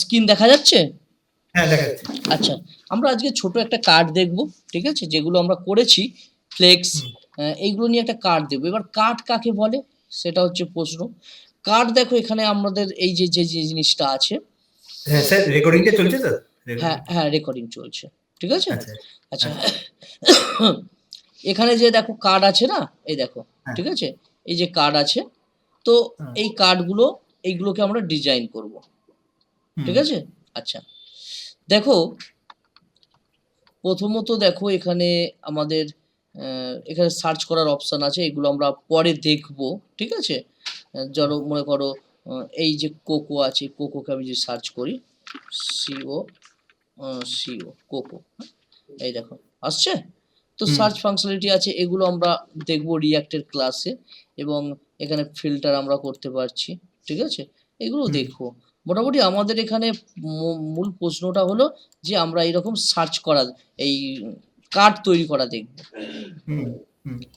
Screen দেখা যাচ্ছে? হ্যাঁ দেখা যাচ্ছে। আচ্ছা আমরা আজকে ছোট একটা কার্ড দেখব ঠিক আছে? যেগুলো আমরা করেছি ফ্লেক্স এইগুলো নিয়ে একটা কার্ড দেবো এবার কার্ড কাকে বলে? সেটা হচ্ছে প্রশ্ন। কার্ড দেখো এখানে আমাদের এই যে যে যে জিনিসটা আছে। হ্যাঁ স্যার রেকর্ডিংটা চলছে তো? হ্যাঁ হ্যাঁ রেকর্ডিং চলছে ঠিক আছে? আচ্ছা আচ্ছা। এখানে যে দেখো কার্ড আছে না? এই দেখো হ্যাঁ। ঠিক আছে? এই যে কার্ড আছে তো এই কার্ডগুলো এইগুলোকে আমরা ডিজাইন করব। ঠিক আছে? আচ্ছা। দেখো প্রথমত দেখো এখানে আমাদের এখানে সার্চ করার অপশন আছে এগুলো আমরা পরে দেখব ঠিক আছে? ধরো মনে করো এই যে কোকো আছে কোকোকে আমি যদি সার্চ করি সিও সিও কোকো এই দেখো আসছে? তো সার্চ ফাংশনালিটি আছে এগুলো আমরা দেখব রিয়াক্টের ক্লাসে এবং এখানে ফিল্টার আমরা করতে পারছি ঠিক আছে? এগুলো দেখব। মোটামুটি আমাদের এখানে মূল প্রশ্নটা হলো যে আমরা এরকম সার্চ করা এই কার্ড তৈরি করা দেখব।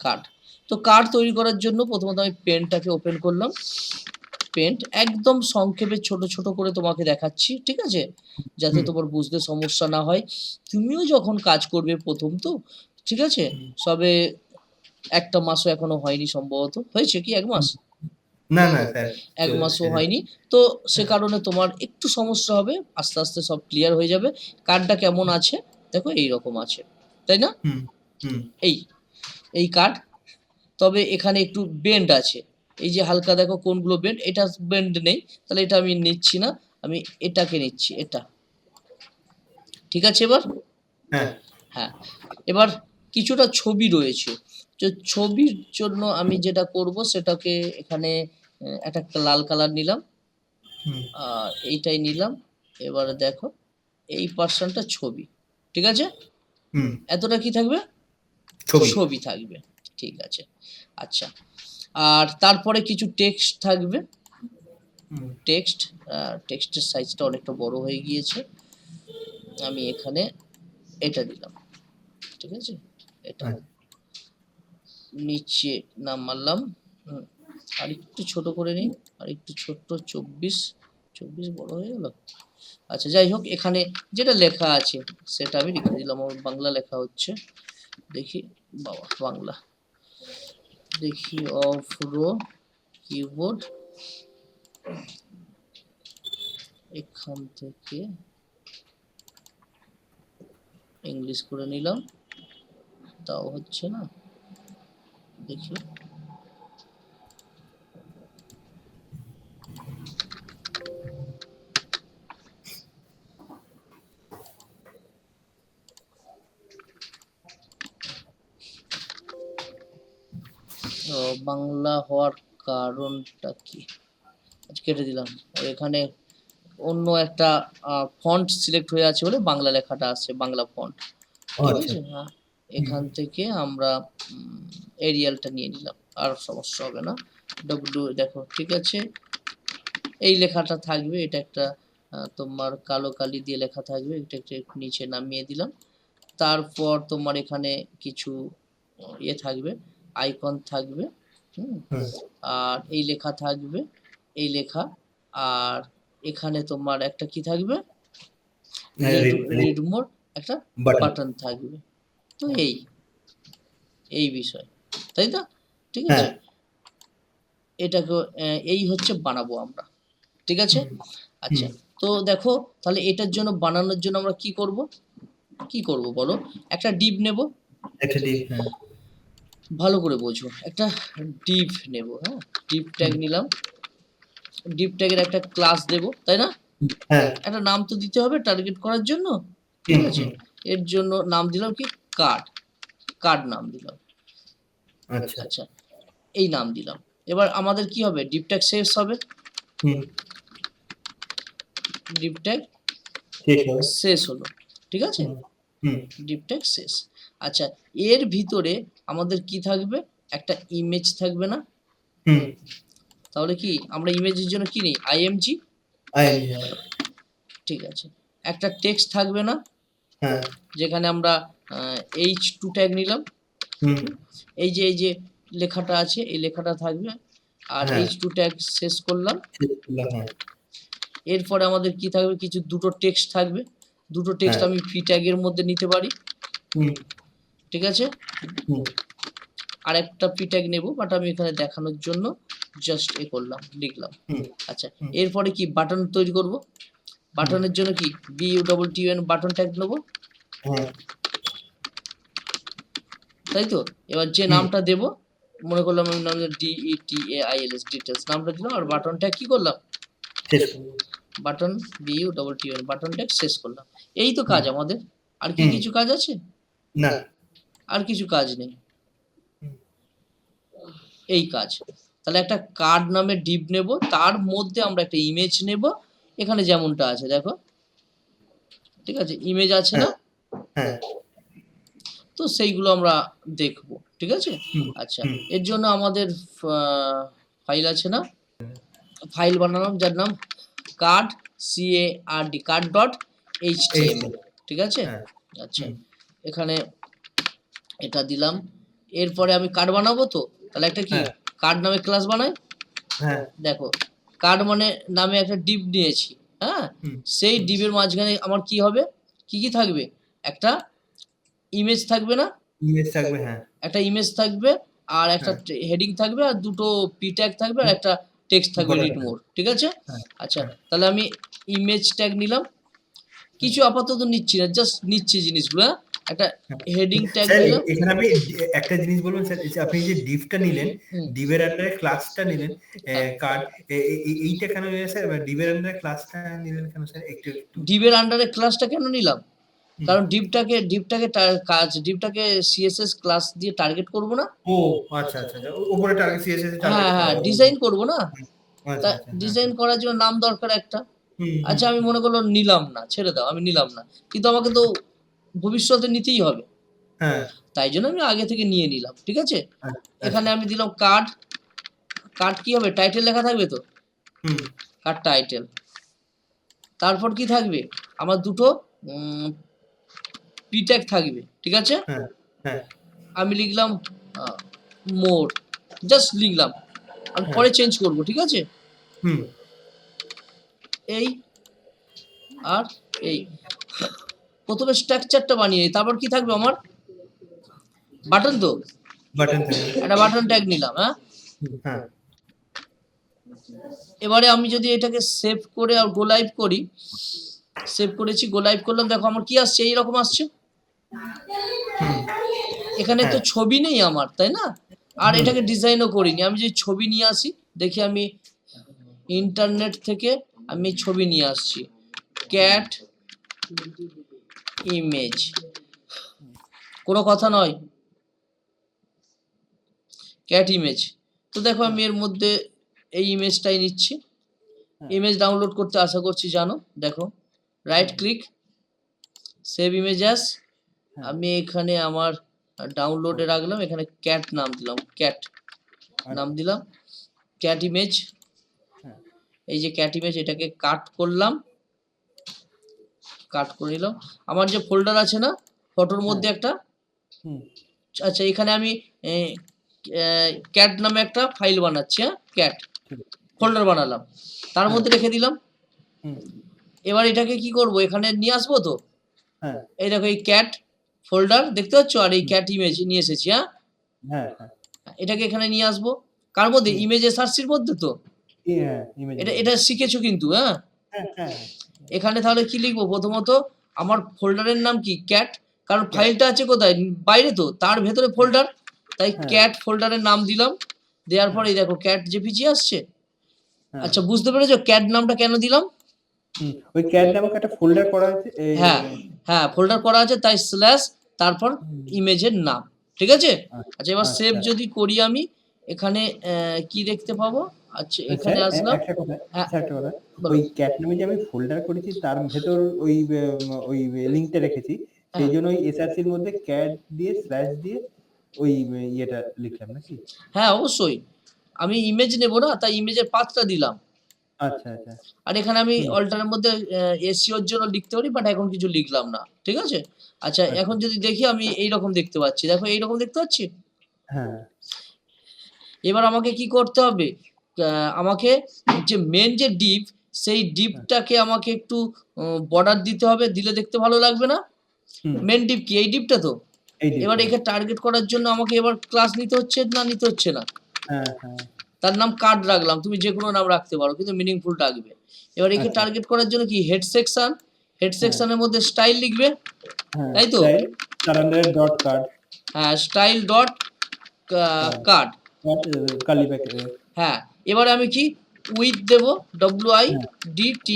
কার্ড তো কার্ড তৈরি করার জন্য প্রথমত আমি পেনটাকে ওপেন করলাম। পেন্ট একদম সংক্ষেপে ছোট ছোট করে তোমাকে দেখাচ্ছি ঠিক আছে? যাতে তোমার বুঝতে সমস্যা না হয়। তুমিও যখন কাজ করবে প্রথম তো ঠিক আছে? সবে একটা মাসও এখনও হয়নি সম্ভবত। হয়েছে কি এক মাস? না না স্যার এক মাসও হয়নি। তো সে কারণে তোমার একটু সমস্যা হবে আস্তে আস্তে সব ক্লিয়ার হয়ে যাবে। কার্ডটা কেমন আছে? দেখো এই রকম আছে। তাই না? এই এই কার্ড। তবে এখানে একটু বেন্ড আছে। এই যে হালকা দেখো কোনগুলো বেন্ড এটা বেন্ড নেই। তাহলে এটা আমি নিচ্ছি না। আমি এটাকে নিচ্ছি এটা। ঠিক আছে এবার? হ্যাঁ। হ্যাঁ। এবার কিছুটা ছবি রয়েছে। তো ছবির জন্য আমি যেটা করব সেটাকে এখানে আহ, একটা লাল কালার নিলাম। আর এইটাই নিলাম। এবারে দেখো এই পার্সনটা ছবি ঠিক আছে? হুম। এতটা কি থাকবে? ছবি। ছবি থাকবে ঠিক আছে। আচ্ছা আর তারপরে কিছু টেক্সট থাকবে। টেক্সট টেক্সটের সাইজটা অনেকটা বড় হয়ে গিয়েছে। আমি এখানে এটা দিলাম ঠিক আছে? এটা আচ্ছা। নিচে নাম মারলাম হুম, আর একটু ছোট করে নিই আর একটু ছোট্ট, চব্বিশ চব্বিশ বড় হয়ে গেল? আচ্ছা যাই হোক, এখানে যেটা লেখা আছে, সেটা আমি লিখে দিলাম, আমার বাংলা লেখা হচ্ছে। দেখি, বাবা, বাংলা। দেখি, অফ রো, কিবোর্ড। এখান থেকে ইংলিশ করে নিলাম। তাও হচ্ছে না। দেখি ও, বাংলা হওয়ার কারণটা কি? কেটে দিলাম। এখানে অন্য একটা ফন্ট সিলেক্ট হয়ে আছে বলে বাংলা লেখাটা আছে বাংলা ফন্ট ঠিক আচ্ছা। আছে? হ্যাঁ এখান থেকে আমরা এরিয়ালটা নিয়ে নিলাম। আর সমস্যা হবে না। ডব্লিউ দেখো ঠিক আছে? এই লেখাটা থাকবে এটা একটা তোমার কালো কালি দিয়ে লেখা থাকবে এটা একটা নিচে নামিয়ে দিলাম। তারপর তোমার এখানে কিছু ইয়ে থাকবে আইকন থাকবে। আর এই লেখা থাকবে এই লেখা। আর এখানে তোমার একটা কি থাকবে? হ্যাঁ, রিড মোর একটা বাটন। থাকবে। তো এই এই বিষয়। তাই তো? ঠিক আছে? হ্যাঁ। এটাকে এই হচ্ছে বানাবো আমরা। ঠিক আছে? আচ্ছা। তো দেখো তাহলে এটার জন্য বানানোর জন্য আমরা কি করব? কি করব বলো? একটা ডিপ নেব। একটা হ্যাঁ। ভালো করে বোঝো। একটা ডিপ নেব হ্যাঁ? ডিপ ট্যাগ নিলাম। ডিপ ট্যাগের একটা ক্লাস দেব তাই না? হ্যাঁ। একটা নাম তো দিতে হবে টার্গেট করার জন্য ঠিক আছে? এর জন্য নাম দিলাম কি? কার্ড কার্ড নাম দিলাম। আচ্ছা। আচ্ছা। এই নাম দিলাম। এবার আমাদের কি হবে? ডিপ ট্যাগ শেষ হবে। হুম। ডিপ ট্যাগ শেষ হলো ঠিক আছে? ডিপ ট্যাগ শেষ। আচ্ছা এর ভিতরে আমাদের কি থাকবে? একটা ইমেজ থাকবে না? হুম। তাহলে কি আমরা ইমেজের জন্য কি নিই? আইএমজি ঠিক আছে। একটা টেক্সট থাকবে না? হ্যাঁ। যেখানে আমরা এইচ টু ট্যাগ নিলাম। হুম। এই যে এই যে লেখাটা আছে এই লেখাটা থাকবে। আর হ্যাঁ। এইচ টু ট্যাগ শেষ করলাম। হ্যাঁ। এরপরে আমাদের কি থাকবে? কিছু দুটো টেক্সট থাকবে। দুটো টেক্সট হ্যাঁ। আমি ফি ট্যাগের মধ্যে নিতে পারি। ঠিক আছে? হুম। আর একটা পি ট্যাগ নেব বাট আমি এখানে দেখানোর জন্য জাস্ট এ করলাম লিখলাম। আচ্ছা এরপরে কি বাটন তৈরি করব? বাটনের জন্য কি B U double T N button tag নেব? হ্যাঁ। তাই তো? এবার যে নামটা দেব মনে করলাম আমি নাম D E T A I L S details নামটা দিলাম আর বাটন ট্যাগ কি করলাম? Button B U double T N button tag শেষ করলাম। এই তো কাজ আমাদের। আর কি কিছু কাজ আছে? না। আর কিছু কাজ নেই। এই কাজ। তাহলে একটা কার্ড নামে ডিপ নেব তার মধ্যে আমরা একটা ইমেজ নেব এখানে যেমনটা আছে দেখো। ঠিক আছে ইমেজ আছে না? হ্যাঁ তো সেইগুলো আমরা দেখব ঠিক আছে? আচ্ছা এর জন্য আমাদের ফাইল আছে না? ফাইল বানালাম যার নাম card C A R D card dot H T M ঠিক আছে? হ্যাঁ। আচ্ছা এখানে এটা দিলাম। এরপরে আমি কার্ড বানাবো তো? তাহলে একটা কি? হ্যাঁ। কার্ড নামে ক্লাস বানাই? হ্যাঁ। দেখো কার্ড মানে নামে একটা ডিপ নিয়েছি হ্যাঁ। সেই ডিপের মাঝখানে আমার কি হবে? কি কি থাকবে? একটা ইমেজ থাকবে না? ইমেজ থাকবে হ্যাঁ। একটা ইমেজ থাকবে আর একটা হেডিং থাকবে আর দুটো পি ট্যাগ থাকবে আর একটা টেক্সট থাকবে রিড মোর ঠিক আছে? হ্যাঁ। আচ্ছা তাহলে আমি ইমেজ ট্যাগ নিলাম। কিছু আপাতত নিচ্ছি না জাস্ট নিচ্ছি জিনিসগুলো হ্যাঁ? একটা হেডিং ট্যাগ স্যার এখানে আপনি একটা জিনিস বলুন স্যার আপনি যে ডিভটা নিলেন। ডিভের আন্ডারে ক্লাসটা নিলেন কার্ড এইটা কেন নিলেন স্যার? ডিভের আন্ডারে ক্লাসটা নিলেন কেন স্যার? একটু ডিপের আন্ডারে ক্লাসটা কেন নিলাম? কারণ ডিপটাকে ডিপটাকে কাজ ডিপটাকে সিএসএস ক্লাস দিয়ে টার্গেট করব না। ও আচ্ছা আচ্ছা আচ্ছা উপরে টার্গেট সিএসএস হ্যাঁ হ্যাঁ ডিজাইন করব না? আচ্ছা তা আচ্ছা ডিজাইন করার জন্য নাম দরকার একটা। আচ্ছা আমি মনে করল নিলাম না ছেড়ে দাও আমি নিলাম না। কিন্তু আমাকে তো ভবিষ্যতে নিতেই হবে। হ্যাঁ। তাই জন্য আমি আগে থেকে নিয়ে নিলাম ঠিক আছে? আচ্ছা, এখানে আমি দিলাম কার্ড কার্ড কি হবে? টাইটেল লেখা থাকবে তো? হুম। কার্ড টাইটেল তারপর কি থাকবে? আমার দুটো পিট্যাগ থাকবে ঠিক আছে? হ্যাঁ হ্যাঁ। আমি লিখলাম মোর জাস্ট লিখলাম। হ্যাঁ। পরে চেঞ্জ করব ঠিক আছে? হুম। এই আর এই। প্রথমে স্ট্রাকচারটা বানিয়ে নিই। তারপর কি থাকবে আমার? বাটন তো? বাটন একটা বাটন ট্যাগ নিলাম হ্যাঁ? হ্যাঁ। এবারে আমি যদি এটাকে সেভ করে আর গো লাইভ করি সেভ করেছি গো লাইভ করলাম দেখো আমার কি আসছে? এই রকম আসছে। এখানে তো হ্যাঁ। ছবি নেই আমার তাই না? আর এটাকে ডিজাইনও করিনি। আমি যদি ছবি নিয়ে আসি দেখি আমি ইন্টারনেট থেকে আমি ছবি নিয়ে আসছি। ক্যাট ইমেজ কোনো কথা নয়। ক্যাট ইমেজ তো দেখো আমি এর মধ্যে এই ইমেজটাই নিচ্ছি। ইমেজ ডাউনলোড করতে আশা করছি জানো? দেখো right click save image as আমি এখানে আমার ডাউনলোডে রাখলাম এখানে ক্যাট নাম দিলাম ক্যাট নাম দিলাম ক্যাট ইমেজ হ্যাঁ। এই যে ক্যাট ইমেজ এটাকে কাট করলাম কাট করে নিলাম। আমার যে ফোল্ডার আছে না ফটোর মধ্যে একটা। হুম, আচ্ছা এখানে আমি ক্যাট নামে একটা ফাইল বানাচ্ছি হ্যাঁ? ক্যাট ফোল্ডার বানালাম। তার মধ্যে রেখে দিলাম। হুম, এবার এটাকে কি করব? এখানে নিয়ে আসব তো? হ্যাঁ। এই দেখো এই ক্যাট ফোল্ডার দেখতে পাচ্ছ? আর এই ক্যাট ইমেজ নিয়ে এসেছি হ্যাঁ? হ্যাঁ হ্যাঁ। এটাকে এখানে নিয়ে আসব। কার মধ্যে? ইমেজ এসআরসির মধ্যে তো? হ্যাঁ এটা এটা শিখেছো কিন্তু হ্যাঁ? হ্যাঁ হ্যাঁ। এখানে তাহলে কি লিখব? প্রথমত আমার ফোল্ডারের নাম কি? ক্যাট কারণ ফাইলটা আছে কোথায়? বাইরে তো তার ভেতরে ফোল্ডার তাই। ক্যাট ফোল্ডারের নাম দিলাম। দেওয়ার পরে এই দেখো ক্যাট যে জেপিজি আসছে। হ্যাঁ। আচ্ছা বুঝতে পেরেছ? ক্যাট নামটা কেন দিলাম? ওই ক্যাড নামক একটা ফোল্ডার করা আছে হ্যাঁ হ্যাঁ ফোল্ডার করা আছে তাই স্ল্যাশ তারপর ইমেজের নাম। ঠিক আছে? আচ্ছা এবার সেভ আচ্ছা। যদি করি আমি এখানে কি দেখতে পাবো? আচ্ছা স্যার, এখানে আসলাম। হ্যাঁ। কথা। ওই ক্যাট নামে যে আমি ফোল্ডার করেছি তার ভেতর ওই ওই লিংকটা রেখেছি। সেই হ্যাঁ। জন্য ওই এসআরসির মধ্যে ক্যাট দিয়ে স্ল্যাশ দিয়ে ওই ইয়েটা লিখলাম নাকি? হ্যাঁ অবশ্যই। আমি ইমেজ নেব না তাই ইমেজের পাথটা দিলাম। আচ্ছা আচ্ছা। আর এখানে আমি। অল্টারের মধ্যে এসিওর জন্য লিখতে পারি বাট এখন কিছু লিখলাম না ঠিক আছে? আচ্ছা আচ্ছা। এখন যদি দেখি আমি এই রকম দেখতে পাচ্ছি। দেখো এই রকম দেখতে পাচ্ছি? হ্যাঁ। এবার আমাকে কি করতে হবে? আমাকে যে মেন যে ডিপ সেই ডিপটাকে আমাকে একটু বর্ডার দিতে হবে দিলে দেখতে ভালো লাগবে না? মেন ডিপ কি? এই ডিপটা তো? এবার একে টার্গেট করার জন্য আমাকে এবার ক্লাস নিতে হচ্ছে না নিতে হচ্ছে না? হ্যাঁ হ্যাঁ। তার নাম কার্ড রাখলাম তুমি যে কোনো নাম রাখতে পারো কিন্তু মিনিংফুল রাখবে এবার একে আচ্ছা। টার্গেট করার জন্য কি? হেড সেকশন হেড সেকশনের মধ্যে স্টাইল লিখবে? হ্যাঁ তাই তো? ডট কার্ড হ্যাঁ স্টাইল ডট কার্ড হ্যাঁ এবারে আমি কি? উইথ দেব? ডব্লিউ আই হ্যাঁ। D T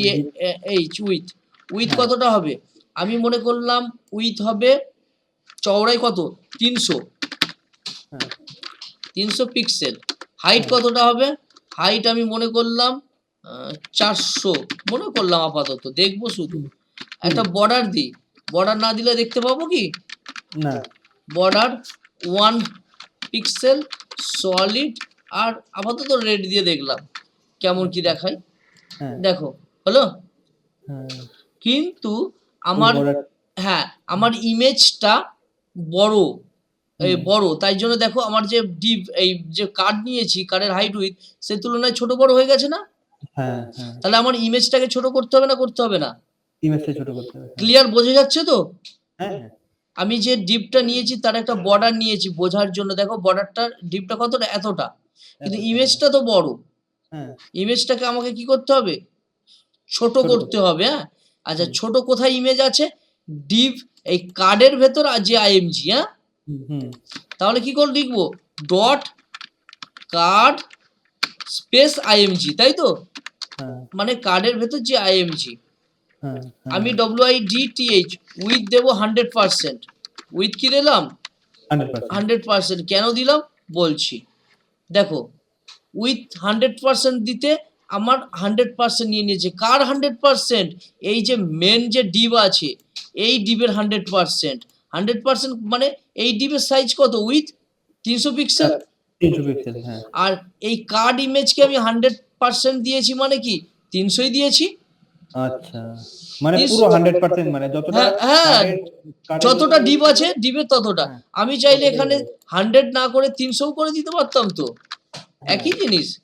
H width width হ্যাঁ। কতটা হবে? আমি মনে করলাম উইথ হবে চওড়াই কত? তিনশো। হ্যাঁ। তিনশো পিক্সেল হাইট কতটা হবে? হাইট আমি মনে করলাম চারশো। মনে করলাম আপাতত। দেখব শুধু। একটা বর্ডার দিই। বর্ডার না দিলে দেখতে পাবো কি? না। বর্ডার ওয়ান পিক্সেল সলিড আর আপাতত রেড দিয়ে দেখলাম। কেমন কি দেখায়? হ্যাঁ। দেখো হলো? হ্যাঁ। কিন্তু আমার হ্যাঁ আমার ইমেজটা বড় এই বড়। তাই জন্য দেখো আমার যে ডিপ এই যে কার্ড নিয়েছি কার্ডের হাইট উইথ সে তুলনায় ছোট বড় হয়ে গেছে না? হ্যাঁ তাহলে আমার ইমেজটাকে ছোট করতে হবে না করতে হবে না? ইমেজটা ছোট করতে হবে ক্লিয়ার বোঝা যাচ্ছে তো? হ্যাঁ হ্যাঁ। আমি যে ডিপটা নিয়েছি তার একটা বর্ডার নিয়েছি বোঝার জন্য। দেখো বর্ডারটা ডিপটা কতটা? এতটা। কিন্তু ইমেজটা তো বড়। হ্যাঁ। ইমেজটাকে আমাকে কি করতে হবে? ছোট করতে হবে হ্যাঁ? আচ্ছা ছোট কোথায় ইমেজ আছে? ডিপ এই কার্ডের ভেতর আর যে আইএমজি হ্যাঁ? তাহলে কি করে লিখব? ডট কার্ড স্পেস আইএমজি তাই তো? হ্যাঁ। মানে কার্ডের ভেতর যে আইএমজি হ্যাঁ আমি W I D T H width দেবো হান্ড্রেড পার্সেন্ট উইথ কি দিলাম? হান্ড্রেড পার্সেন্ট কেন দিলাম? বলছি। দেখো উইথ হান্ড্রেড পার্সেন্ট দিতে আমার হান্ড্রেড পার্সেন্ট নিয়ে নিয়েছে। কার হান্ড্রেড পার্সেন্ট এই যে মেন যে ডিব আছে এই ডিবের হান্ড্রেড পার্সেন্ট হান্ড্রেড পার্সেন্ট মানে এই ডিবের সাইজ কত? উইথ তিনশো পিক্সেল পিক্সেল হ্যাঁ। আর এই কার্ড ইমেজকে আমি হান্ড্রেড পার্সেন্ট দিয়েছি মানে কি? তিনশোই দিয়েছি। আচ্ছা। মানে পুরো হান্ড্রেড পার্সেন্ট মানে যতটা হ্যাঁ, হ্যাঁ, যতটা ডিপ আছে ডিবের ততটা। হ্যাঁ, আমি চাইলে এখানে হবে। হান্ড্রেড না করে তিনশো করে দিতে পারতাম তো। একই জিনিস।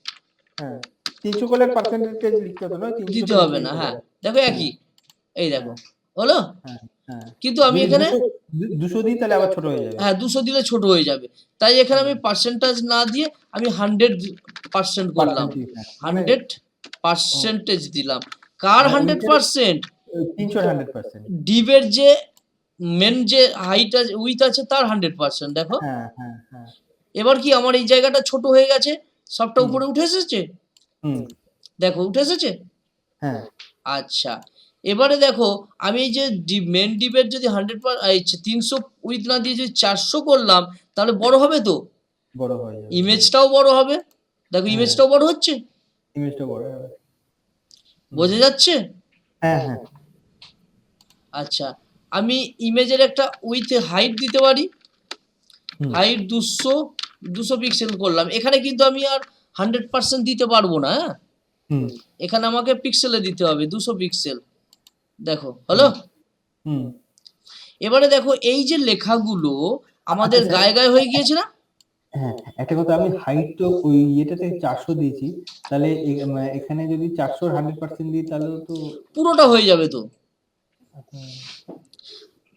হ্যাঁ। তিনশো করলে পার্সেন্টেজ লিখতে হতো না দিতে হবে না হ্যাঁ। দেখো একই। এই দেখো। হলো? হ্যাঁ হ্যাঁ। কিন্তু আমি এখানে দুশো- দিই তাহলে আবার ছোট হয়ে যাবে। হ্যাঁ দুশো দিলে ছোট হয়ে যাবে। তাই এখানে আমি পার্সেন্টেজ না দিয়ে আমি হান্ড্রেড পার্সেন্ট করলাম। হ্যাঁ। হান্ড্রেড পার্সেন্টেজ দিলাম। কার হান্ড্রেড পার্সেন্ট তিনশো হান্ড্রেড পার্সেন্ট ডিবের যে মেন যে হাইট আছে উইথ আছে তার হান্ড্রেড পার্সেন্ট দেখো। হ্যাঁ হ্যাঁ হ্যাঁ। এবার কি আমার এই জায়গাটা ছোট হয়ে গেছে? সবটা উপরে উঠে এসেছে? হুম। দেখো উঠে এসেছে? হ্যাঁ। আচ্ছা। এবারে দেখো আমি এই যে মেন ডিপের যদি হান্ড্রেড তিনশো উইথ না দিয়ে যদি চারশো করলাম তাহলে বড় হবে তো? বড় হয়ে যাবে। ইমেজটাও বড় হবে। দেখো। ইমেজটাও বড় হচ্ছে? ইমেজটা বড় হবে বোঝা যাচ্ছে? হ্যাঁ হ্যাঁ। আচ্ছা আমি ইমেজের একটা উইথ হাইট দিতে পারি। হাইট দুশো দুশো পিক্সেল করলাম। এখানে কিন্তু আমি আর হান্ড্রেড পার্সেন্ট দিতে পারব না হ্যাঁ? হুম। এখানে আমাকে পিক্সেলে দিতে হবে দুশো পিক্সেল দেখো হলো? হুম। এবারে দেখো এই যে লেখাগুলো আমাদের আচ্ছা, গায়ে গায়ে হয়ে গিয়েছে না? হ্যাঁ একটা কথা আমি হাইট তো ওই ইয়েটাতে চারশো দিয়েছি। তাহলে মানে এখানে যদি চারশোর হান্ড্রেড পার্সেন্ট দিই তাহলে তো পুরোটা হয়ে যাবে তো।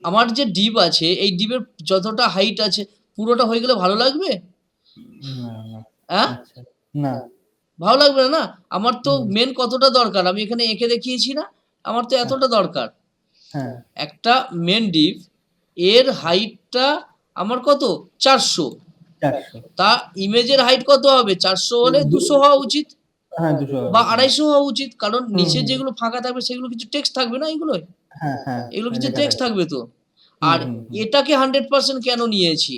আমার যে ডিপ আছে এই ডিপের যতটা হাইট আছে পুরোটা হয়ে গেলে ভালো লাগবে? হ্যাঁ? আচ্ছা। না। ভালো লাগবে না? না আমার তো মেন কতটা দরকার? আমি এখানে এঁকে দেখিয়েছি না আমার তো এতটা দরকার। হ্যাঁ। একটা মেন ডিপ এর হাইটটা আমার কত? চারশো চারশো। তা ইমেজের হাইট কত হবে? চারশো হলে দুশো হওয়া উচিত? হ্যাঁ বা আড়াইশো হওয়া উচিত? কারণ নিচে যেগুলো ফাঁকা থাকবে সেগুলো কিছু টেক্সট থাকবে না এগুলো হ্যাঁ হ্যাঁ। এগুলো কিছু টেক্সট থাকবে। তো? আর। এটাকে হান্ড্রেড পার্সেন্ট কেন নিয়েছি?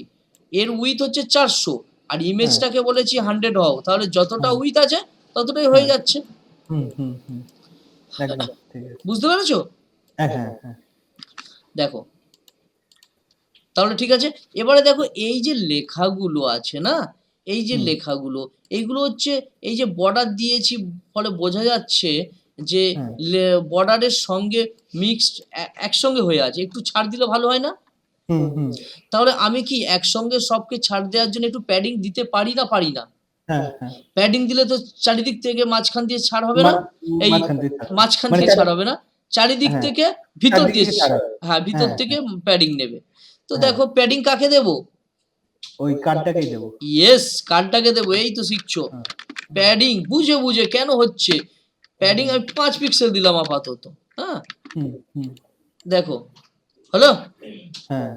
এর উইথ হচ্ছে চারশো। আর ইমেজটাকে বলেছি হান্ড্রেড হও তাহলে যতটা উইথ আছে ততটাই হয়ে। যাচ্ছে। হুম হুম হুম। একদম বুঝতে পেরেছ? হ্যাঁ হ্যাঁ হ্যাঁ। দেখো তাহলে ঠিক আছে? এবারে দেখো এই যে লেখাগুলো আছে না এই যে লেখাগুলো এইগুলো হচ্ছে এই যে বর্ডার দিয়েছি ফলে বোঝা যাচ্ছে যে বর্ডারের সঙ্গে মিক্সড একসঙ্গে হয়ে আছে। একটু ছাড় দিলে ভালো হয় না? তাহলে আমি কি একসঙ্গে সবকে ছাড় দেওয়ার জন্য একটু প্যাডিং দিতে পারি না পারি না? হ্যাঁ হ্যাঁ। প্যাডিং দিলে তো চারিদিক থেকে মাঝখান দিয়ে ছাড় হবে না? এই মাঝখান দিয়ে মানে ছাড় হবে না? চারিদিক হ্যাঁ, থেকে ভিতর দিয়ে। হ্যাঁ ভিতর হ্যাঁ, থেকে প্যাডিং নেবে। তো হ্যাঁ। দেখো প্যাডিং কাকে দেবো? ওই কার্ডটাকেই দেবো। ইয়েস কার্ডটাকে দেবো এই তো শিখছো। প্যাডিং বুঝে বুঝে কেন হচ্ছে? প্যাডিং আমি পাঁচ পিক্সেল দিলাম আপাতত হ্যাঁ? হুম হুম। দেখো হলো? হ্যাঁ।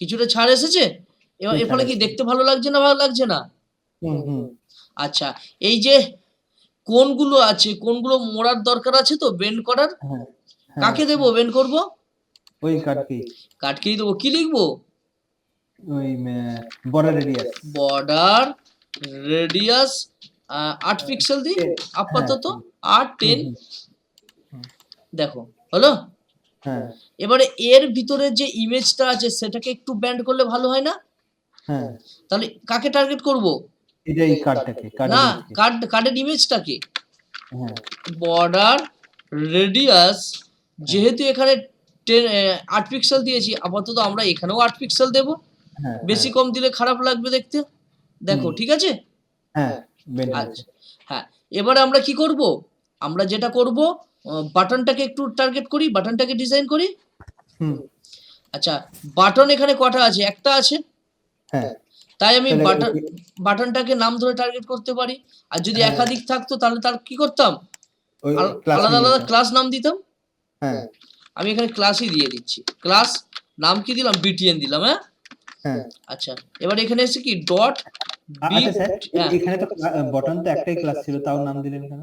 কিছুটা ছাড় এসেছে? এবার এর ফলে কি দেখতে ভালো লাগছে না ভালো লাগছে না? হুম হুম। আচ্ছা এই যে কোনগুলো আছে কোনগুলো মোড়ার দরকার আছে তো বেন্ড করার? হ্যাঁ হ্যাঁ, কাকে দেবো? বেন্ড করব? ওই কার্ডকেই কাটকেই দেবো কি লিখব? ওই বর্ডার রেডিয়াস বর্ডার রেডিয়াস আট পিক্সেল দিই আপাতত আট টেন দেখো হলো? হ্যাঁ। এবারে এর ভিতরে যে ইমেজটা আছে সেটাকে একটু ব্যান্ড করলে ভালো হয় না? হ্যাঁ। তাহলে কাকে টার্গেট করব? এটাই কার্ডটাকে কার্ড না কার্ড কার্ডের ইমেজটাকে হ্যাঁ। বর্ডার রেডিয়াস যেহেতু এখানে টেন আট পিক্সেল দিয়েছি আপাতত আমরা এখানেও আট পিক্সেল দেব। হ্যাঁ বেশি কম দিলে খারাপ লাগবে দেখতে। দেখো ঠিক আছে? হ্যাঁ আচ্ছা হ্যাঁ। এবারে আমরা কি করব? আমরা যেটা করব বাটনটাকে একটু টার্গেট করি বাটনটাকে ডিজাইন করি। হুম। আচ্ছা বাটন এখানে কটা আছে? একটা আছে। হ্যাঁ। তাই আমি বাটন বাটনটাকে নাম ধরে টার্গেট করতে পারি। আর যদি হ্যাঁ। একাধিক থাকতো তাহলে তার কি করতাম? আলাদা আলাদা ক্লাস নাম দিতাম। হ্যাঁ। আমি এখানে ক্লাসই দিয়ে দিচ্ছি। ক্লাস নাম কি দিলাম? বিটিএন দিলাম হ্যাঁ? হ্যাঁ। আচ্ছা এবার এখানে এসে কি? ডট আচ্ছা হ্যাঁ। এখানে তো বটন তো একটাই ক্লাস ছিল তাও নাম দিলেন কেন?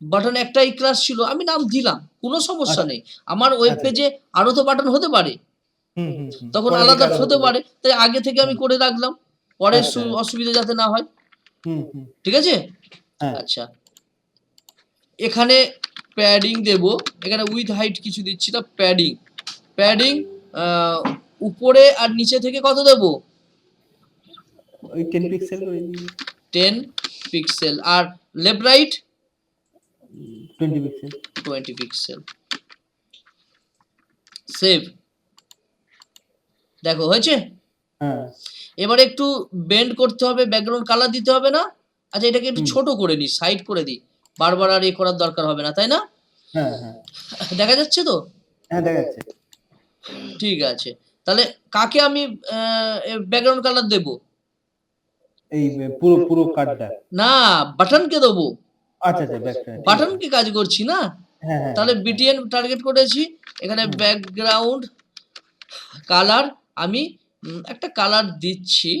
বাটন একটাই ক্লাস ছিল আমি নাম দিলাম কোনো সমস্যা নেই। আমার ওয়েব আচ্ছা। পেজে আরও তো বাটন হতে পারে। হুম হুম হুম। তখন আলাদা হতে পারে তাই আগে থেকে আমি করে রাখলাম পরে আচ্ছা। অসুবিধা যাতে না হয়। হুম হুম। ঠিক আছে? হ্যাঁ। আচ্ছা। এখানে প্যাডিং দেব। এখানে উইথ হাইট কিছু দিচ্ছি না প্যাডিং প্যাডিং উপরে আর নিচে থেকে কত দেব? ওই টেন পিক্সেল আর left right twenty pixel twenty pixel save দেখো হয়েছে? হ্যাঁ। এবারে একটু বেন্ড করতে হবে ব্যাকগ্রাউন্ড কালার দিতে হবে না। আচ্ছা এটাকে একটু। ছোট করে নিই সাইড করে দিই। বারবার আর এ করার দরকার হবে না তাই না? হ্যাঁ হ্যাঁ। দেখা যাচ্ছে তো? হ্যাঁ দেখা যাচ্ছে। ঠিক আছে। তাহলে কাকে আমি ব্যাকগ্রাউন্ড কালার দেব? এই পুরো পুরো কার্ডটা না বাটনকে দেবো। আচ্ছা আচ্ছা বাটনকে কাজ করছি না? তাহলে বিটিএন টার্গেট করেছি। এখানে ব্যাকগ্রাউন্ড কালার আমি একটা কালার দিচ্ছি।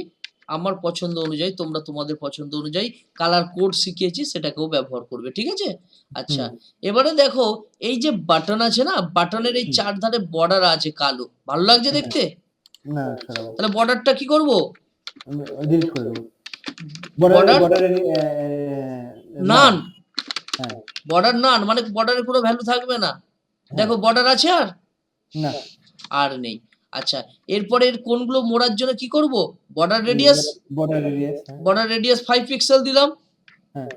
আমার পছন্দ অনুযায়ী তোমরা তোমাদের পছন্দ অনুযায়ী কালার কোড শিখিয়েছি সেটাকেও ব্যবহার করবে ঠিক আছে? আচ্ছা এবারে দেখো এই যে বাটন আছে না বাটনের এই। চার ধারে বর্ডার আছে কালো ভালো লাগছে হ্যাঁ। দেখতে? না তাহলে বর্ডারটা কি করব? বর্ডার নান হ্যাঁ। বর্ডার নান মানে বর্ডারের কোনো ভ্যালু থাকবে না? দেখো বর্ডার আছে আর? না। আর নেই। আচ্ছা এরপরে এর কোনগুলো মোড়ার জন্য কি করব? Border radius border radius border radius five pixel দিলাম। হ্যাঁ।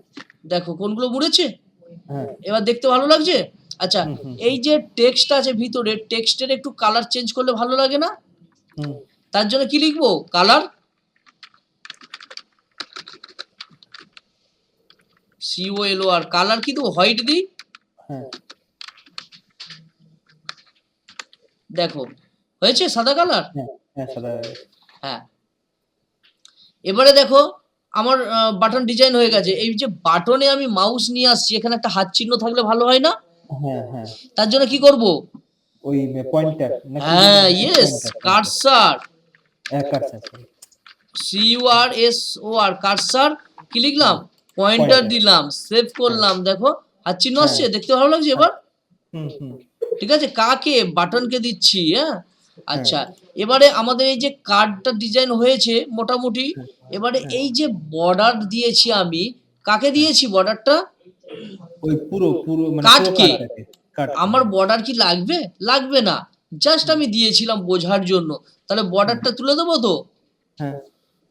দেখো কোনগুলো মুড়েছে? হ্যাঁ। এবার দেখতে ভালো লাগছে? আচ্ছা। এই যে টেক্সট আছে ভিতরে টেক্সটের একটু কালার চেঞ্জ করলে ভালো লাগে না? হুম। তার জন্য কি লিখব? Colour C O L R colour কি দেবো? হোয়াইট দিই? হ্যাঁ। দেখো হয়েছে? সাদা কালার? হ্যাঁ হ্যাঁ হ্যাঁ। এবারে দেখো আমার বাটন ডিজাইন হয়ে গেছে। এই যে বাটনে আমি মাউস নিয়ে আসছি এখানে একটা হাত চিহ্ন থাকলে ভালো হয় না? হ্যাঁ হ্যাঁ। তার জন্য কি করব? ওই পয়েন্টার হ্যাঁ yes cursor C U R S O R cursor কি লিখলাম? পয়েন্টার দিলাম সেভ করলাম দেখো হাত চিহ্ন। আসছে? দেখতে ভালো লাগছে এবার? হুম হুম। ঠিক আছে কাকে? বাটনকে দিচ্ছি হ্যাঁ? আচ্ছা এবারে আমাদের এই যে কার্ডটা ডিজাইন হয়েছে মোটামুটি এবারে এই যে বর্ডার দিয়েছি আমি কাকে দিয়েছি বর্ডারটা ওই পুরো পুরো মানে কাট পুরো কে? কার্ডটাকে কাট আমার বর্ডার কি লাগবে? লাগবে না। জাস্ট আমি দিয়েছিলাম বোঝার জন্য। তাহলে বর্ডারটা তুলে দেবো তো? হ্যাঁ।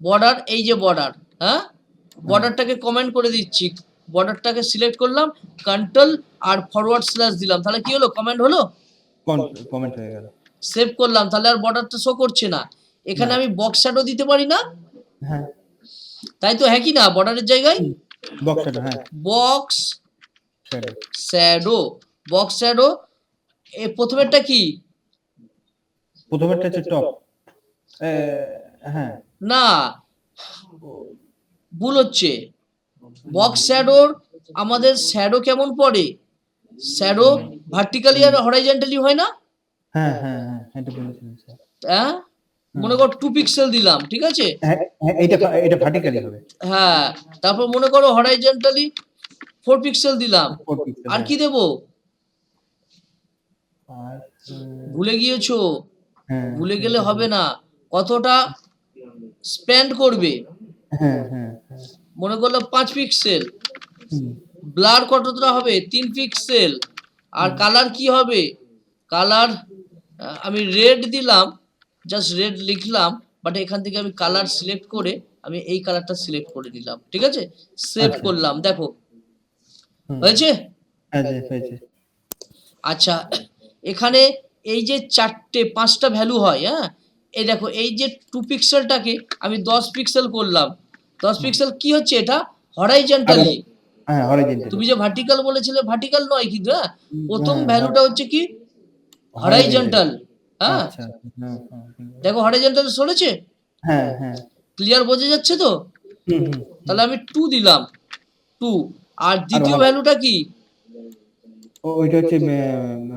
বর্ডার এই যে বর্ডার হ্যাঁ? বর্ডারটাকে কমেন্ট করে দিচ্ছি। বর্ডারটাকে সিলেক্ট করলাম কন্ট্রোল আর ফরওয়ার্ড স্ল্যাশ দিলাম। তাহলে কি হলো? কমেন্ট হলো? কমেন্ট হয়ে গেল। সেভ করলাম তাহলে আর বর্ডারটা শো করছে না। এখানে আমি বক্স শ্যাডো দিতে পারি না? হ্যাঁ। তাই তো হ্যাঁ কি না বর্ডারের জায়গায়? বক্স শ্যাডো হ্যাঁ। Box shadow shadow box shadow এ প্রথমেরটা কি? প্রথমেরটা হচ্ছে টপ হ্যাঁ। না ভুল হচ্ছে। বক্স শ্যাডোর আমাদের শ্যাডো কেমন পড়ে? শ্যাডো ভার্টিক্যালি আর হরাইজন্টালি হয় না? হ্যাঁ হ্যাঁ হ্যাঁ এটা বলেছিলেন স্যার। হ্যাঁ? মনে কর টু পিক্সেল দিলাম ঠিক আছে? হ্যাঁ হ্যাঁ, এটা এটা ভার্টিক্যালি হবে। হ্যাঁ তারপর মনে করো হরাইজন্টালি ফোর পিক্সেল দিলাম। 4 পিক্সেল আর কি দেবো? ভুলে গিয়েছো? হ্যাঁ ভুলে গেলে হবে না। কতটা স্পেন্ড করবে? হ্যাঁ হ্যাঁ হ্যাঁ। মনে করল পাঁচ পিক্সেল ব্লার কতটা হবে? তিন পিক্সেল আর কালার কি হবে? কালার আমি রেড দিলাম জাস্ট রেড লিখলাম বাট এখান থেকে আমি কালার সিলেক্ট করে আমি এই কালারটা সিলেক্ট করে দিলাম ঠিক আছে? সেভ আচ্ছা। করলাম দেখো। হয়েছে? হ্যাঁ হয়েছে আচ্ছা এখানে এই যে চারটে পাঁচটা ভ্যালু হয় হ্যাঁ? এই দেখো এই যে টু পিক্সেলটাকে আমি দশ পিক্সেল করলাম। দশ পিক্সেল কি হচ্ছে এটা? হরাইজন্টালি হ্যাঁ তুমি যে ভার্টিক্যাল বলেছিলে ভার্টিক্যাল নয় কিন্তু হ্যাঁ? প্রথম হ্যাঁ, ভ্যালুটা হচ্ছে কি? হরাইজন্টাল হ্যাঁ আচ্ছা হ্যাঁ হ্যাঁ, দেখো হরাইজন্টাল চলেছে হ্যাঁ হ্যাঁ। ক্লিয়ার বোঝা যাচ্ছে তো? তাহলে আমি টু দিলাম। টু আর দ্বিতীয় ভ্যালুটা কি? ওইটা হচ্ছে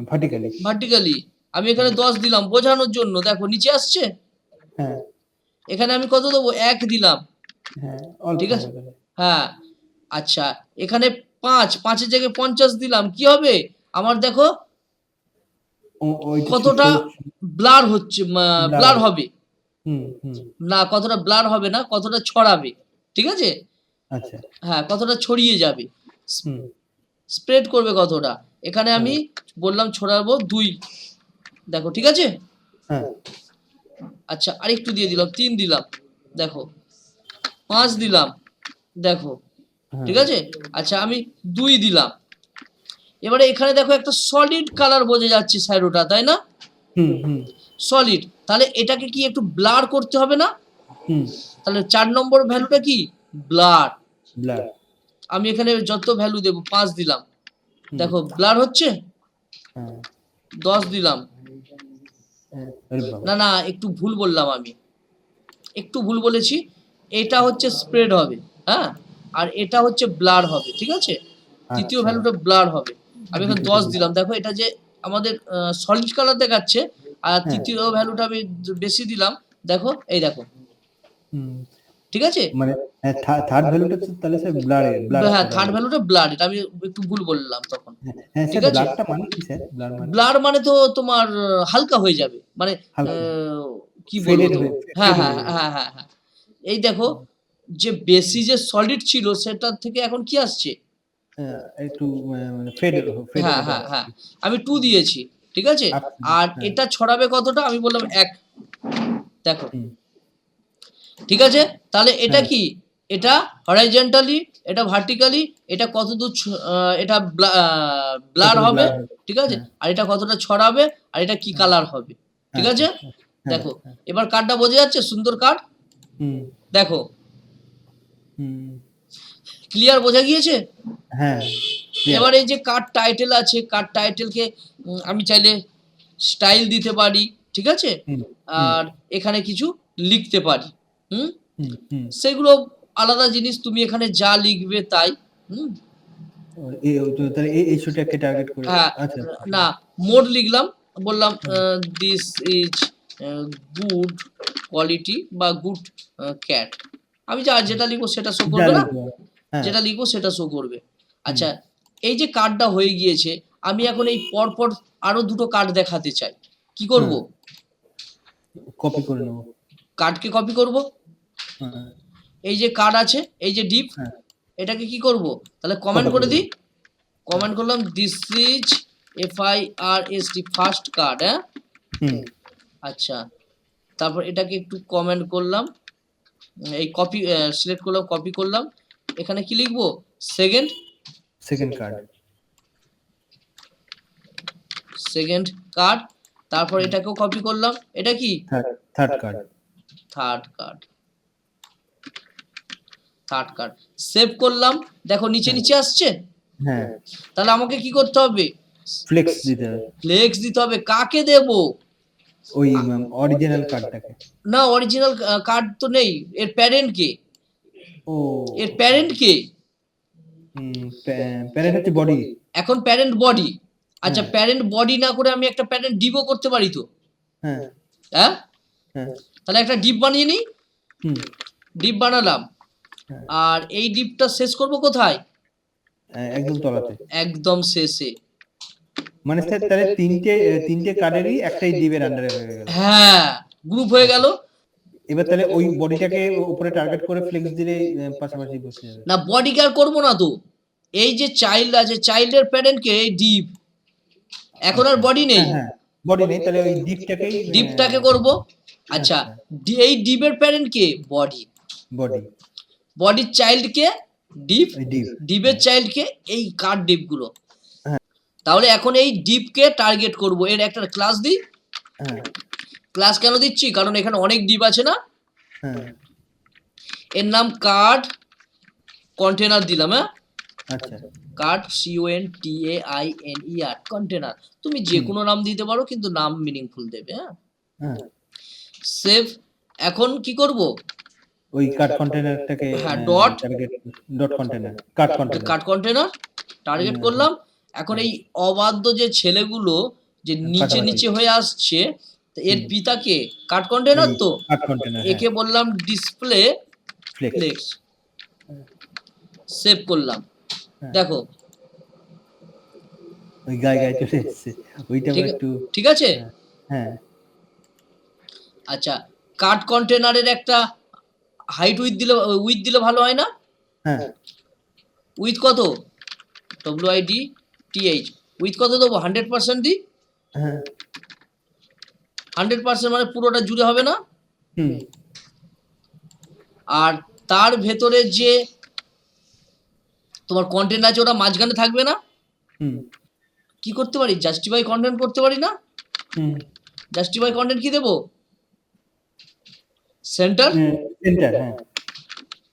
ভার্টিক্যালি ভার্টিক্যালি আমি এখানে দশ দিলাম বোঝানোর জন্য। দেখো নিচে আসছে? হ্যাঁ। এখানে আমি কত দেবো? এক দিলাম। হ্যাঁ ঠিক আছে। হ্যাঁ। আচ্ছা এখানে পাঁচ পাঁচের জায়গায় পঞ্চাশ দিলাম। কি হবে? আমার দেখো কতটা ব্লার হচ্ছে ব্লার হবে। হুম হুম। না কতটা ব্লার হবে না কতটা ছড়াবে ঠিক আছে? আচ্ছা। হ্যাঁ কতটা ছড়িয়ে যাবে। স্প্রেড করবে কতটা? এখানে আমি বললাম ছড়াবো দুই। দেখো ঠিক আছে? হ্যাঁ। আচ্ছা আরেকটু দিয়ে দিলাম তিন দিলাম। দেখো পাঁচ দিলাম। দেখো হ্যাঁ। ঠিক আছে? আচ্ছা আমি দুই দিলাম। এবারে এখানে দেখো একটা সলিড কালার বোঝা যাচ্ছে শ্যাডোটা তাই না? হুম হুম। সলিড তাহলে এটাকে কি একটু ব্লার করতে হবে না? হুম। তাহলে চার নম্বর ভ্যালুটা কি? ব্লার ব্লাড আমি এখানে যত ভ্যালু দেবো পাঁচ দিলাম। দেখো ব্লার হচ্ছে? হ্যাঁ। দশ দিলাম। না না একটু ভুল বললাম আমি। একটু ভুল বলেছি এটা হচ্ছে স্প্রেড হবে হ্যাঁ? আর এটা হচ্ছে ব্লার হবে ঠিক আছে? তৃতীয় আচ্ছা। ভ্যালুটা ব্লার হবে। আমি এখন দশ দিলাম। দেখো এটা যে আমাদের সলিড কালার দেখাচ্ছে আর হ্যাঁ। তৃতীয় ভ্যালুটা আমি বেশি দিলাম। দেখো এই দেখো। ঠিক আছে? মানে থার্ড ভ্যালুটা তো তাহলে স্যার ব্লাড ব্লাড হ্যাঁ থার্ড ভ্যালুটা ব্লাড এটা আমি একটু ভুল বললাম তখন। হ্যাঁ ঠিক আছে। ব্লাডটা মানে কি স্যার ব্লাড মানে? ব্লার মানে তো তোমার হালকা হয়ে যাবে। মানে কি বলব? হ্যাঁ হ্যাঁ হ্যাঁ হ্যাঁ হ্যাঁ এই দেখো যে বেশি যে সলিড ছিল সেটার থেকে এখন কি আসছে? একটু মানে ফেড ফেড হ্যাঁ হ্যাঁ হ্যাঁ। আমি টু দিয়েছি ঠিক আছে? আচ্ছা, আর হ্যাঁ। এটা ছড়াবে কতটা? আমি বললাম এক। দেখো। ঠিক আছে? তাহলে এটা হ্যাঁ। কি? এটা হরাইজন্টালি এটা ভার্টিক্যালি এটা কত দূর ছ- এটা ব্লার হবে ঠিক আছে? হ্যাঁ। আর এটা কতটা ছড়াবে আর এটা কি কালার হবে ঠিক হ্যাঁ, আছে? দেখো। এবার কার্ডটা বোঝা যাচ্ছে? সুন্দর কার্ড হুম। দেখো। হুম। ক্লিয়ার বোঝা গিয়েছে? হ্যাঁ এবার এই যে কার্ড টাইটেল আছে কার্ড টাইটেলকে আমি চাইলে স্টাইল দিতে পারি ঠিক আছে? আর এখানে কিছু লিখতে পারি হুম? সেগুলো আলাদা জিনিস তুমি এখানে যা লিখবে তাই হুম? করে হ্যাঁ আচ্ছা। না মোড লিখলাম বললাম দিস ইজ গুড কোয়ালিটি বা গুড ক্যাট আমি যা যেটা লিখব সেটা শো করবে না? যেটা লিখব সেটা শো করবে। আচ্ছা এই যে কার্ডটা হয়ে গিয়েছে আমি এখন এই পরপর আরও দুটো কার্ড দেখাতে চাই। কি করব? কপি করে নেব। কার্ডকে কপি করব? হ্যাঁ। এই যে কার্ড আছে এই যে ডিপ হ্যাঁ। এটাকে কি করব? তাহলে কমেন্ট করে করে দিই। কমেন্ট করলাম this is F I R S T first card হ্যাঁ? আচ্ছা তারপর এটাকে একটু কমেন্ট করলাম। এই কপি সিলেক্ট করলাম কপি করলাম। এখানে কি লিখব? Second second card second card তারপর এটাকেও কপি করলাম। এটা কি? Third third card third card third card save করলাম। দেখো নিচে নিচে আসছে? হ্যাঁ। তাহলে আমাকে কি করতে হবে? ফ্লেক্স দিতে হবে। ফ্লেক্স দিতে হবে। কাকে দেব? ওই অরিজিনাল কার্ডটাকে না অরিজিনাল কার্ড তো নেই। এর প্যারেন্ট কে? ও। এর প্যারেন্ট কে? প্যারেন্ট হচ্ছে বডি এখন প্যারেন্ট বডি আচ্ছা প্যারেন্ট বডি না করে আমি একটা প্যারেন্ট ডিপও করতে পারি তো? হ্যাঁ। হ্যাঁ? হ্যাঁ। তাহলে একটা ডিপ বানিয়ে নিই? ডিপ বানালাম। হ্যাঁ। আর এই ডিপটা শেষ করব কোথায়? হ্যাঁ, একদম তলাতে। একদম শেষে। মানে স্যার তাহলে তিনটে তিনটে কার্ডেরই একটাই ডিবের আন্ডারে হয়ে গেল। হ্যাঁ গ্রুপ হয়ে গেল। এবার তাহলে ওই বডিটাকে উপরে টার্গেট করে ফ্লেক্স দিলে পাশাপাশি বসে যাবে। না বডি কেয়ার করব না তো। এই যে চাইল্ড আছে চাইল্ডের প্যারেন্টকে এই ডিপ এখন আর বডি নেই। হ্যাঁ বডি নেই তাহলে ওই ডিপটাকেই ডিপটাকে করব? আচ্ছা এই ডিপের প্যারেন্ট কে? বডি বডি বডির চাইল্ডকে ডিপ ওই ডিপ ডিপের চাইল্ডকে এই কার ডিপগুলো হ্যাঁ। তাহলে এখন এই ডিপকে টার্গেট করব। এর একটা ক্লাস দিই। হ্যাঁ। ক্লাস কেন দিচ্ছি? কারণ এখানে অনেক ডিপ আছে না? হ্যাঁ। এর নাম কার্ড কন্টেনার দিলাম হ্যাঁ? আচ্ছা। Card C O N T A I N E R container তুমি যে কোনো নাম দিতে পারো কিন্তু নাম মিনিংফুল দেবে হ্যাঁ? হ্যাঁ। সেভ এখন কি করব? ওই কার্ড কন্টেনারটাকে হ্যাঁ। Target dot container card container card container target করলাম। এখন এই অবাধ্য যে ছেলেগুলো যে নিচে নিচে হয়ে আসছে তো পিতা কে? কার্ড কন্টেনার তো? একে বললাম ডিসপ্লে ফ্লেক্স সেভ করলাম। হ্যাঁ। দেখো। ওই গায়ে গায়ে চলে এসেছে। ওইটা একটু ঠিক আছে? হ্যাঁ আচ্ছা কার্ড কন্টেনারের একটা হাইট উইথ দিলে উইথ দিলে ভালো হয় না? হ্যাঁ। উইথ কত? W I D T H width কত দেবো? হান্ড্রেড পার্সেন্ট দিই হ্যাঁ। হান্ড্রেড পার্সেন্ট মানে পুরোটা জুড়ে হবে না? হুম। আর তার ভেতরে যে তোমার কন্টেন্ট আছে ওটা মাঝখানে থাকবে না? হুম। কি করতে পারি? জাস্টিফাই কন্টেন্ট করতে পারি না? হুম। জাস্টিফাই কন্টেন্ট কি দেবো? সেন্টার সেন্টার হ্যাঁ।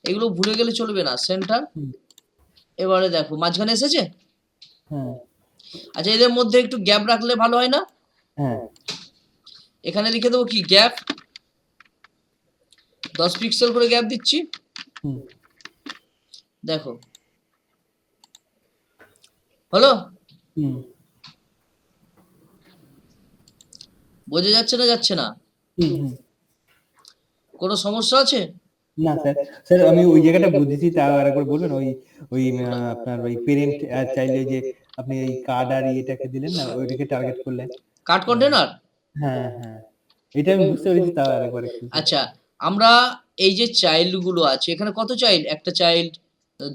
এগুলো ভুলে গেলে চলবে না সেন্টার এবারে দেখো মাঝখানে এসেছে? হ্যাঁ। আচ্ছা এদের মধ্যে একটু গ্যাপ রাখলে ভালো হয় না? হ্যাঁ। এখানে লিখে দেবো কি? গ্যাপ। দশ পিক্সেল করে গ্যাপ দিচ্ছি। হুম। দেখো। হলো? বোঝা যাচ্ছে না যাচ্ছে না? কোনো সমস্যা আছে? না স্যার। স্যার আমি ওই জায়গাটা বুঝেছি তাও আরেকবার বলবেন ওই ওই আপনার ওই পেরেন্ট চাইলে যে আপনি এই কার্ড আর ইয়েটাকে দিলেন না ওইটাকে টার্গেট করলেন। কার্ড কন্টেনার হ্যাঁ হ্যাঁ। এটা আমি বুঝতে পেরেছি তাও আরেকবার একটু আচ্ছা আমরা এই যে চাইল্ডগুলো আছে এখানে কত চাইল্ড একটা চাইল্ড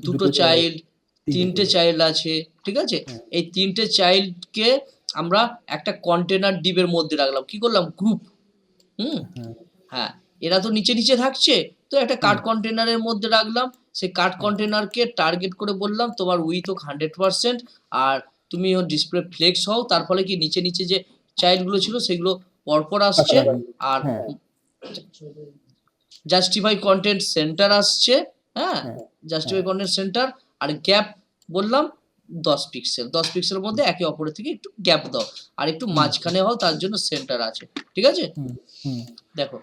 দুটো চাইল্ড তিনটে চাইল্ড আছে ঠিক আছে? হ্যাঁ। এই তিনটে চাইল্ডকে আমরা একটা কন্টেনার ডিপের মধ্যে রাখলাম। কি করলাম? গ্রুপ হুম? হ্যাঁ। হ্যাঁ এরা তো নিচে নিচে থাকছে তো একটা কার্ড কন্টেনারের মধ্যে রাখলাম। সেই কার্ড কন্টেনারকে টার্গেট করে বললাম তোমার উইথ হোক হান্ড্রেড পার্সেন্ট আর তুমি ডিসপ্লে ফ্লেক্স হও। তার ফলে কি নিচে নিচে যে চাইল্ডগুলো ছিল সেগুলো পরপর আসছে আর হ্যাঁ। জাস্টিফাই কন্টেন্ট সেন্টার আসছে হ্যাঁ? জাস্টিফাই কন্টেন্ট সেন্টার আর গ্যাপ বললাম দশ পিক্সেল দশ পিক্সেলের মধ্যে একে অপরের থেকে একটু গ্যাপ দাও আর একটু মাঝখানে হও তার জন্য সেন্টার আছে ঠিক আছে? দেখো